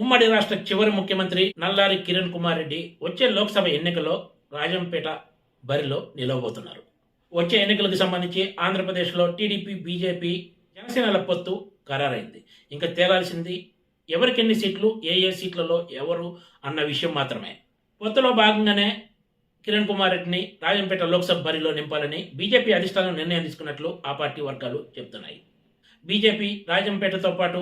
ఉమ్మడి రాష్ట్ర చివరి ముఖ్యమంత్రి నల్లారి కిరణ్ కుమార్ రెడ్డి వచ్చే లోక్సభ ఎన్నికల్లో రాజంపేట బరిలో నిలవబోతున్నారు. వచ్చే ఎన్నికలకు సంబంధించి ఆంధ్రప్రదేశ్లో టీడీపీ బీజేపీ జనసేనల పొత్తు ఖరారైంది. ఇంకా తేలాల్సింది ఎవరికి ఎన్ని సీట్లు ఏ ఏ సీట్లలో ఎవరు అన్న విషయం మాత్రమే. పొత్తులో భాగంగానే కిరణ్ కుమార్ రెడ్డిని రాజంపేట లోక్సభ బరిలో నింపాలని బీజేపీ అధిష్టానం నిర్ణయం తీసుకున్నట్లు ఆ పార్టీ వర్గాలు చెబుతున్నాయి. బీజేపీ రాజంపేటతో పాటు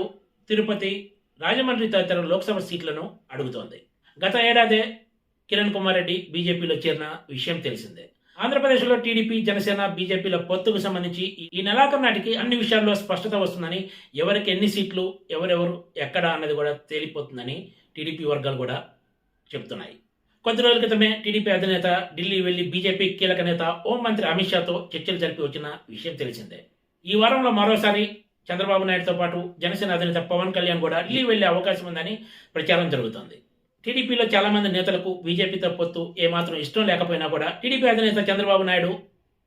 తిరుపతి రాజమండ్రి తదితర లోక్సభ సీట్లను అడుగుతోంది. గత ఏడాదే కిరణ్ కుమార్ రెడ్డి బీజేపీలో చేరిన విషయం తెలిసిందే. ఆంధ్రప్రదేశ్లో టీడీపీ జనసేన బీజేపీల పొత్తుకు సంబంధించి ఈ నెలాఖరు నాటికి అన్ని విషయాల్లో స్పష్టత వస్తుందని ఎవరికి ఎన్ని సీట్లు ఎవరెవరు ఎక్కడ అన్నది కూడా తేలిపోతుందని టీడీపీ వర్గాలు కూడా చెబుతున్నాయి. కొద్ది రోజుల క్రితమే టీడీపీ అధినేత ఢిల్లీ వెళ్ళి బీజేపీ కీలక నేత హోంమంత్రి అమిత్ షాతో చర్చలు జరిపి వచ్చిన విషయం తెలిసిందే. ఈ వారంలో మరోసారి చంద్రబాబు నాయుడుతో పాటు జనసేన అధినేత పవన్ కళ్యాణ్ కూడా ఢిల్లీ వెళ్ళే అవకాశం ఉందని ప్రచారం జరుగుతోంది. టీడీపీలో చాలా మంది నేతలకు బీజేపీతో పొత్తు ఏమాత్రం ఇష్టం లేకపోయినా కూడా టీడీపీ అధినేత చంద్రబాబు నాయుడు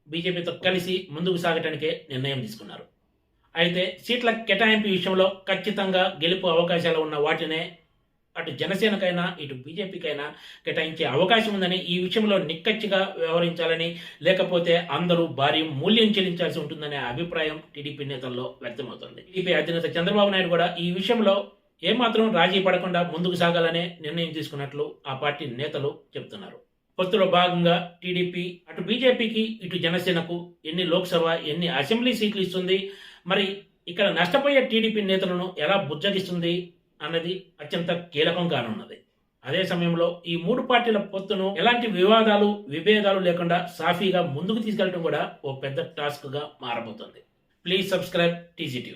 బీజేపీతో కలిసి ముందుకు సాగటానికే నిర్ణయం తీసుకున్నారు. అయితే సీట్ల కేటాయింపు విషయంలో ఖచ్చితంగా గెలుపు అవకాశాలు ఉన్న వాటినే అటు జనసేనకైనా ఇటు బీజేపీకైనా కేటాయించే అవకాశం ఉందని ఈ విషయంలో నిక్కచ్చిగా వ్యవహరించాలని లేకపోతే అందరూ భారీ మూల్యం చెల్లించాల్సి ఉంటుందనే అభిప్రాయం టీడీపీ నేతల్లో వ్యక్తమవుతుంది. టీడీపీ అధినేత చంద్రబాబు నాయుడు కూడా ఈ విషయంలో ఏమాత్రం రాజీ పడకుండా ముందుకు సాగాలనే నిర్ణయం తీసుకున్నట్లు ఆ పార్టీ నేతలు చెబుతున్నారు. పొత్తులో భాగంగా టీడీపీ అటు బీజేపీకి ఇటు జనసేనకు ఎన్ని లోక్సభ ఎన్ని అసెంబ్లీ సీట్లు ఇస్తుంది మరి ఇక్కడ నష్టపోయే టీడీపీ నేతలను ఎలా బుజ్జగిస్తుంది అన్నది అత్యంత కీలకం కానున్నది. అదే సమయంలో ఈ మూడు పార్టీల పొత్తును ఎలాంటి వివాదాలు విభేదాలు లేకుండా సాఫీగా ముందుకు తీసుకెళ్ళడం కూడా ఓ పెద్ద టాస్క్గా మారబోతుంది. Please subscribe TGTV